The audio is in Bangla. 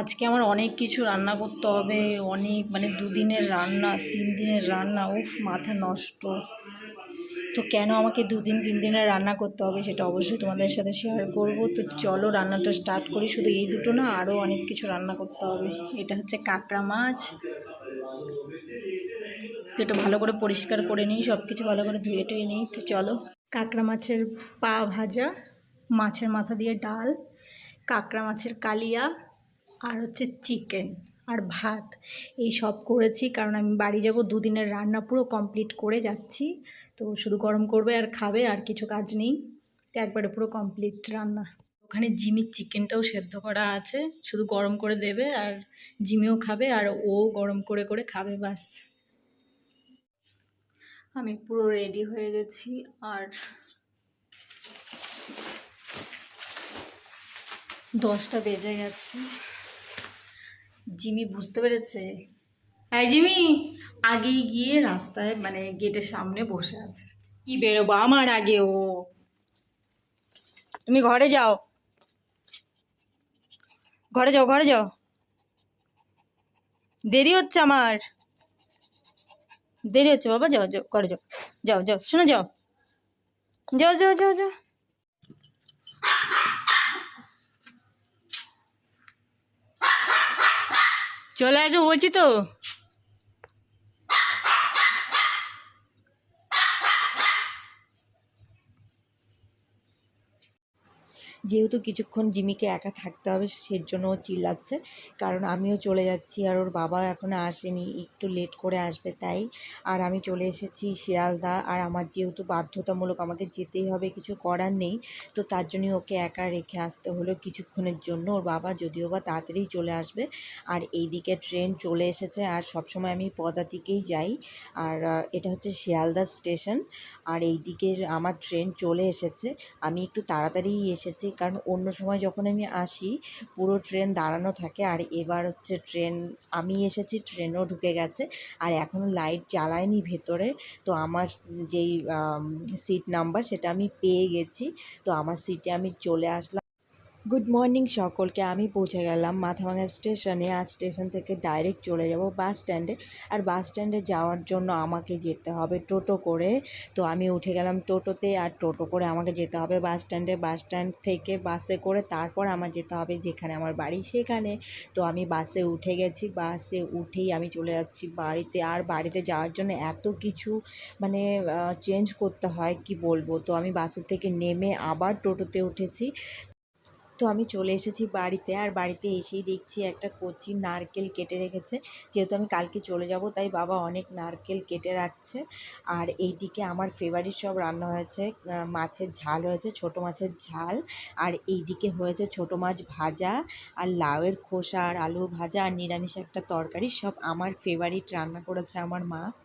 আজকে আমার অনেক কিছু রান্না করতে হবে, অনেক মানে দুদিনের রান্না তিন দিনের রান্না, উফ, মাথা নষ্ট। তো কেন আমাকে দুদিন তিন দিনের রান্না করতে হবে সেটা অবশ্যই তোমাদের সাথে শেয়ার করব। তো চলো রান্নাটা স্টার্ট করি, শুধু এই দুটো না আরও অনেক কিছু রান্না করতে হবে। এটা হচ্ছে কাঁকড়া মাছ। তো এটা ভালো করে পরিষ্কার করে নিই সব কিছু ভালো করে ধুয়ে টুয়ে নিই। তো চলো। কাঁকড়া মাছের পা ভাজা, মাছের মাথা দিয়ে ডাল, কাঁকড়া মাছের কালিয়া আর হচ্ছে চিকেন আর ভাত, এই সব করেছি। কারণ আমি বাড়ি যাব, দুদিনের রান্না পুরো কমপ্লিট করে যাচ্ছি। তো শুধু গরম করবে আর খাবে, আর কিছু কাজ নেই। তো একবারে পুরো কমপ্লিট রান্না। ওখানে জিমির চিকেনটাও সেদ্ধ করা আছে। শুধু গরম করে দেবে আর জিমিও খাবে, আর ও গরম করে করে খাবে বাস আমি পুরো রেডি হয়ে গেছি, আর দশটা বেজে গেছে। জিমি বুঝতে পেরেছে। হ্যাঁ জিমি। আগেই গিয়ে রাস্তায় মানে গেটের সামনে বসে আছে। কি বেরোবো? আমার আগে ও। তুমি ঘরে যাও। ঘরে যাও ঘরে যাও। দেরি হচ্ছে আমার। দেরি হচ্ছে, বাবা, যাও যাও, ঘরে যাও। যাও যাও, শোনো, যাও। যাও যাও যাও যাও। চলে আসো বলছি তো। যেহেতু কিছুক্ষণ জিমিকে একা থাকতে হবে সের জন্য ও চিল্লাচ্ছে। কারণ আমিও চলে যাচ্ছি আর ওর বাবা এখনও আসেনি, একটু লেট করে আসবে তাই। আর আমি চলে এসেছি শিয়ালদা, আর আমার যেহেতু বাধ্যতামূলক আমাকে যেতেই হবে, কিছু করার নেই, তো তার জন্যই ওকে একা রেখে আসতে হলো কিছুক্ষণের জন্য। ওর বাবা যদিও বা তাড়াতাড়ি চলে আসবে, আর এইদিকে ট্রেন চলে এসেছে, আর সবসময় আমি পদাতিকেই যাই। আর এটা হচ্ছে শিয়ালদা স্টেশন আর এই দিকের আমার ট্রেন চলে এসেছে। আমি একটু তাড়াতাড়ি এসেছি কারণ অন্য সময় যখন আমি আসি, পুরো ট্রেন দাঁড়ানো থাকে আর এবার হচ্ছে ট্রেন, আমি এসেছি, ট্রেনও ঢুকে গেছে আর এখনও লাইট জ্বালায়নি ভেতরে। তো আমার যেই সিট নাম্বার সেটা আমি পেয়ে গেছি। তো আমার সিটে আমি চলে আসলাম। গুড মর্নিং সকলকে। আমি পৌঁছে গেলাম মাথাভাঙা স্টেশনে। আর স্টেশন থেকে ডাইরেক্ট চলে যাব বাস স্ট্যান্ডে আর বাস স্ট্যান্ডে যাওয়ার জন্য আমাকে যেতে হবে টোটো করে। তো আমি উঠে গেলাম টোটোতে আর টোটো করে আমাকে যেতে হবে বাস স্ট্যান্ডে বাস স্ট্যান্ড থেকে বাসে করে তারপর আমার যেতে হবে যেখানে আমার বাড়ি সেখানে। তো আমি বাসে উঠে গেছি। বাসে উঠেই আমি চলে যাচ্ছি বাড়িতে। আর বাড়িতে যাওয়ার জন্য এত কিছু মানে চেঞ্জ করতে হয়, কি বলব? তো আমি বাসের থেকে নেমে আবার টোটোতে উঠেছি। তো আমি চলে এসেছি বাড়িতে আর বাড়িতে এসেই দেখছি একটা কচি নারকেল কেটে রেখেছে। যেহেতু আমি কালকে চলে যাব, তাই বাবা অনেক নারকেল কেটে রাখছে। আর এইদিকে আমার ফেভারিট সব রান্না হয়েছে মাছের ঝাল হয়েছে, ছোট মাছের ঝাল। আর এইদিকে হয়েছে ছোট মাছ ভাজা আর লাউয়ের খোসা আর আলু ভাজা আর নিরামিষ একটা তরকারি, সব আমার ফেভারিট রান্না করেছে আমার মা।